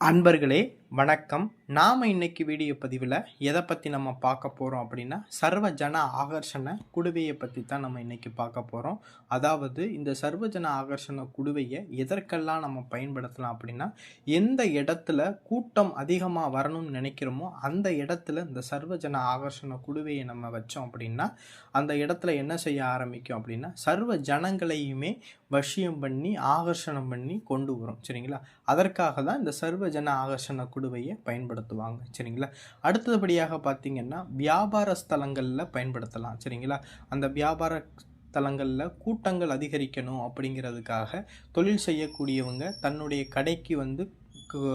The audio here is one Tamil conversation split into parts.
அன்பர்களே வணக்கம். நாம் இன்னைக்கு வீடியோ பதிவில் எதை பற்றி நம்ம பார்க்க போகிறோம் அப்படின்னா சர்வ ஜன ஆகர்ஷண குடுவையை பற்றி தான் நம்ம இன்னைக்கு பார்க்க போகிறோம் அதாவது இந்த சர்வஜன ஆகர்ஷண குடுவையை எதற்கெல்லாம் நம்ம பயன்படுத்தலாம் அப்படின்னா எந்த இடத்துல கூட்டம் அதிகமாக வரணும்னு நினைக்கிறோமோ அந்த இடத்துல இந்த சர்வஜன ஆகர்ஷண குடுவையை நம்ம வச்சோம் அப்படின்னா அந்த இடத்துல என்ன செய்ய ஆரம்பிக்கும் அப்படின்னா சர்வ ஜனங்களையுமே வசியம் பண்ணி ஆகர்ஷணம் பண்ணி கொண்டு வரும். சரிங்களா? அதற்காக தான் இந்த சர்வ ஜன ஆகர்ஷண குடுவையை பயன்படுத்துவாங்க. சரிங்களா? அடுத்தபடியாக பார்த்தீங்கன்னா வியாபார ஸ்தலங்களில் பயன்படுத்தலாம். சரிங்களா? அந்த வியாபார தலங்களில் கூட்டங்கள் அதிகரிக்கணும் அப்படிங்கிறதுக்காக தொழில் செய்யக்கூடியவங்க தன்னுடைய கடைக்கு வந்து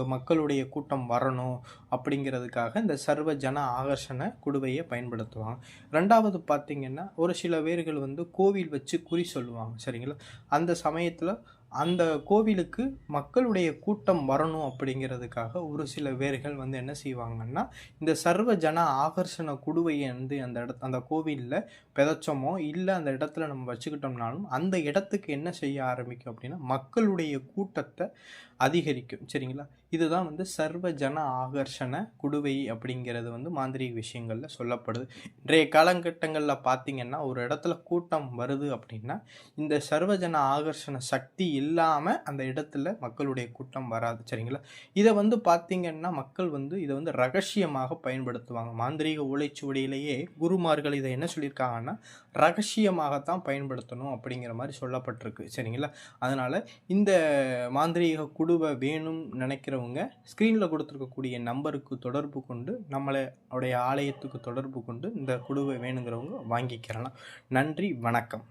மக்களுடைய கூட்டம் வரணும் அப்படிங்கிறதுக்காக இந்த சர்வ ஜன ஆகர்ஷண குடுவையை பயன்படுத்துவாங்க. ரெண்டாவது பார்த்திங்கன்னா ஒரு சில பேர்கள் வந்து கோவில் வச்சு குறி சொல்லுவாங்க. சரிங்களா? அந்த சமயத்தில் அந்த கோவிலுக்கு மக்களுடைய கூட்டம் வரணும் அப்படிங்கிறதுக்காக ஒரு சில பேர்கள் வந்து என்ன செய்வாங்கன்னா இந்த சர்வ ஜன ஆகர்ஷண குடுவையை வந்து அந்த இட அந்த கோவிலில் விதைச்சோமோ இல்லை அந்த இடத்துல நம்ம வச்சுக்கிட்டோம்னாலும் அந்த இடத்துக்கு என்ன செய்ய ஆரம்பிக்கும் அப்படின்னா மக்களுடைய கூட்டத்தை அதிகரிக்கும். சரிங்களா? இதுதான் வந்து சர்வ ஜன ஆகர்ஷண குடுவை அப்படிங்கிறது வந்து மாந்திரீக விஷயங்களில் சொல்லப்படுது. இன்றைய காலகட்டங்களில் பார்த்திங்கன்னா ஒரு இடத்துல கூட்டம் வருது அப்படின்னா இந்த சர்வஜன ஆகர்ஷண சக்தி இல்லாமல் அந்த இடத்துல மக்களுடைய கூட்டம் வராது சரிங்களா? இதை வந்து பார்த்தீங்கன்னா மக்கள் வந்து இதை வந்து ரகசியமாக பயன்படுத்துவாங்க. மாந்திரீக ஓலைச்சுவடியிலேயே குருமார்கள் இதை என்ன சொல்லியிருக்காங்கன்னா ரகசியமாகத்தான் பயன்படுத்தணும் அப்படிங்கிற மாதிரி சொல்லப்பட்டிருக்கு சரிங்களா? அதனால் இந்த மாந்திரீக குடுவை வேணும் நினைக்கிறவங்க ஸ்க்ரீனில் கொடுத்துருக்கக்கூடிய நம்பருக்கு தொடர்பு கொண்டு நம்மளை உடைய ஆலயத்துக்கு தொடர்பு கொண்டு இந்த குடுவை வேணுங்கிறவங்க வாங்கிக்கிறலாம். நன்றி வணக்கம்.